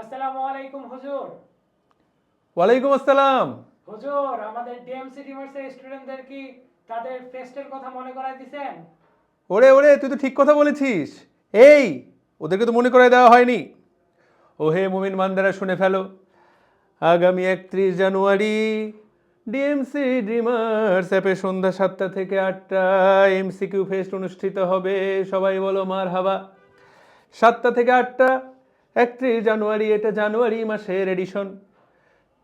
আসসালামু আলাইকুম হুজুর। ওয়ালাইকুম আসসালাম। হুজুর আমাদের ডিএমসি ডিমার্সের স্টুডেন্টদের কি তাদের ফেস্টের কথা মনে করায় দিছেন? ওরে ওরে তুই তো ঠিক কথা বলেছিস। এই ওদেরকে তো মনে করে দেওয়া হয়নি। ও হে মুমিন মান্দারা শুনে ফেলো। আগামী একত্রিশ জানুয়ারি ডিএমসি ড্রিমার্স অ্যাপে সন্ধ্যা সাতটা থেকে আটটা এমসিকিউ ফেস্ট অনুষ্ঠিত হবে। সবাই বলো মার হাবা সাতটা থেকে আটটা একত্রিশ জানুয়ারি এটা জানুয়ারি মাসের এডিশন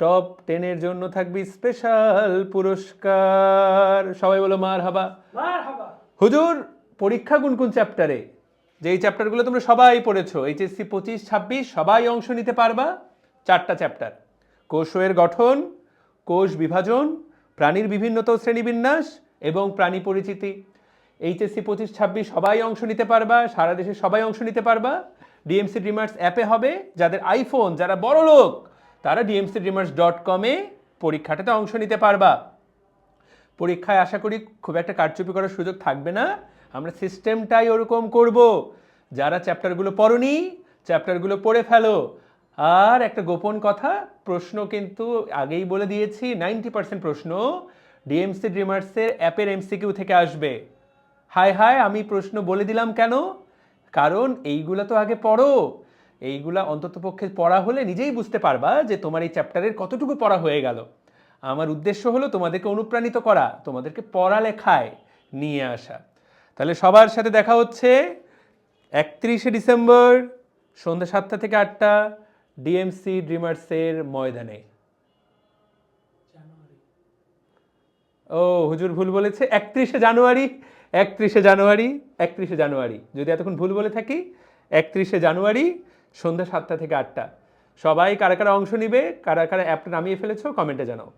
টপ টেনের জন্য থাকবে স্পেশাল পুরস্কার। সবাই বলো মার হাবা হুজুর পরীক্ষা কোন কোন চ্যাপ্টারে যে এই চ্যাপ্টারগুলো তোমরা সবাই পড়েছো এইচএসসি পঁচিশ ছাব্বিশ সবাই অংশ নিতে পারবা চারটা চ্যাপ্টার কোষের গঠন কোষ বিভাজন প্রাণীর বিভিন্নত শ্রেণীবিন্যাস এবং প্রাণী পরিচিতি। এইচএসসি পঁচিশ ছাব্বিশ সবাই অংশ নিতে পারবা সারা দেশে সবাই অংশ নিতে পারবা। ডিএমসি ড্রিমার্স অ্যাপে হবে। যাদের আইফোন যারা বড় লোক, তারা ডিএমসি ড্রিমার্স ডট কমে পরীক্ষাটাতে অংশ নিতে পারবা। পরীক্ষায় আশা করি খুব একটা কারচুপি করার সুযোগ থাকবে না। আমরা সিস্টেমটাই ওরকম করব। যারা চ্যাপ্টারগুলো পড়নি, চ্যাপ্টারগুলো পড়ে ফেলো। আর একটা গোপন কথা, প্রশ্ন কিন্তু আগেই বলে দিয়েছি নাইনটি পার্সেন্ট প্রশ্ন ডিএমসি ড্রিমার্সের অ্যাপের এমসিকিউ থেকে আসবে। হায় হায়, আমি প্রশ্ন বলে দিলাম কেন? কারণ এইগুলা তো আগে পড়ো। এইগুলা অন্ততপক্ষে পড়া হলে নিজেই বুঝতে পারবা যে তোমার এই চ্যাপ্টারের কতটুকু পড়া হয়ে গেল। আমার উদ্দেশ্য হলো তোমাদেরকে অনুপ্রাণিত করা, তোমাদেরকে পড়ালেখায় নিয়ে আসা। তাহলে সবার সাথে দেখা হচ্ছে একত্রিশে ডিসেম্বর সন্ধ্যা সাতটা থেকে আটটা ডিএমসি ড্রিমার্সের ময়দানে। ও, হুজুর ভুল বলেছে, একত্রিশে জানুয়ারি একত্রিশে জানুয়ারি একত্রিশে জানুয়ারি। যদি এতক্ষণ ভুল বলে থাকি, একত্রিশে জানুয়ারি, সন্ধ্যা সাতটা থেকে আটটা। সবাই কারা কারা অংশ নিবে, কারা কারা অ্যাপটা নামিয়ে ফেলেছো কমেন্টে জানাও।